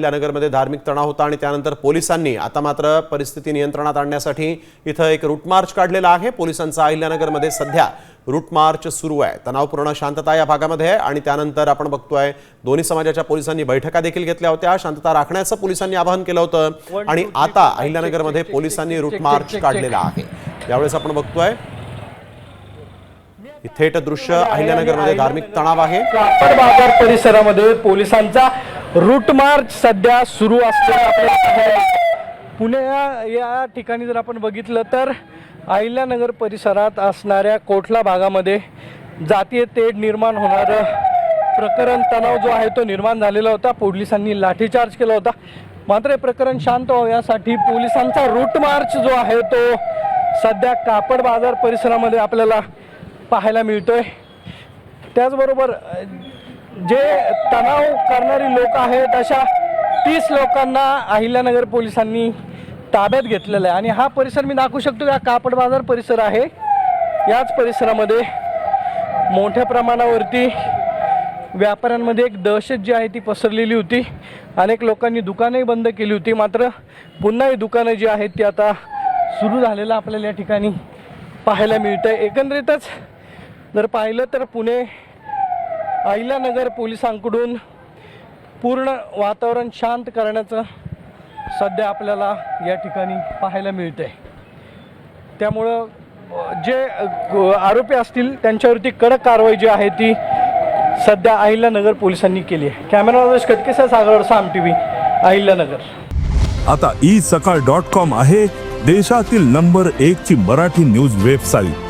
अहिल्यानगरमध्ये धार्मिक तणाव होता आणि त्यानंतर पोलिसांनी आता मात्र परिस्थिती नियंत्रणात आणण्यासाठी इथं एक रूट मार्च काढलेला आहे. पोलिसांचा अहिल्यानगरमध्ये सध्या रूट मार्च सुरू आहे. तणावपूर्ण शांतता या भागामध्ये आहे आणि त्यानंतर आपण बघतोय दोन्ही समाजाच्या पोलिसांनी बैठका देखील घेतल्या होत्या. शांतता राखण्याचं पोलिसांनी आवाहन केलं होतं आणि आता अहिल्यानगरमध्ये पोलिसांनी रूट मार्च काढलेला आहे. यावेळेस आपण बघतोय थेट दृश्य अहिल्यानगरमध्ये धार्मिक तणाव आहे. परिसरामध्ये पोलिसांचा रूट मार्च सध्या सुरू असलेला आपल्याला पुणे या ठिकाणी जर आपण बघितलं तर अहिल्यानगर परिसरात असणाऱ्या कोठला भागामध्ये जातीय तेढ निर्माण होणारं प्रकरण तणाव जो आहे तो निर्माण झालेला होता. पोलिसांनी लाठीचार्ज केला होता. मात्र हे प्रकरण शांत व्हावं यासाठी पोलिसांचा रूट मार्च जो आहे तो सध्या कापड बाजार परिसरामध्ये आपल्याला पाहायला मिळतोय. त्याचबरोबर जे तणाव करणारी लोक आहेत अशा तीस लोकांना अहिल्यानगर पोलिसांनी ताब्यात घेतलेलं आहे. आणि हा परिसर मी दाखवू शकतो हा कापड बाजार परिसर आहे. याच परिसरामध्ये मोठ्या प्रमाणावरती व्यापाऱ्यांमध्ये एक दहशत जी आहे ती पसरलेली होती. अनेक लोकांनी दुकानंही बंद केली होती. मात्र पुन्हा ही दुकानं जी आहेत ती आता सुरू झालेलं आपल्याला या ठिकाणी पाहायला मिळतं आहे एकंदरीतच जर पाहिलं तर पुणे अहिल्यानगर पोलिसांकडून पूर्ण वातावरण शांत करण्याचं सध्या आपल्याला या ठिकाणी पाहायला मिळतं आहे त्यामुळं जे आरोपी असतील त्यांच्यावरती कडक कारवाई जी आहे ती सध्या अहिल्यानगर पोलिसांनी केली आहे. कॅमेरा कटकेसा सागर साम टी व्ही अहिल्यानगर आता ई सकाळ डॉट कॉम आहे देशातील नंबर एक ची मराठी न्यूज वेबसाईट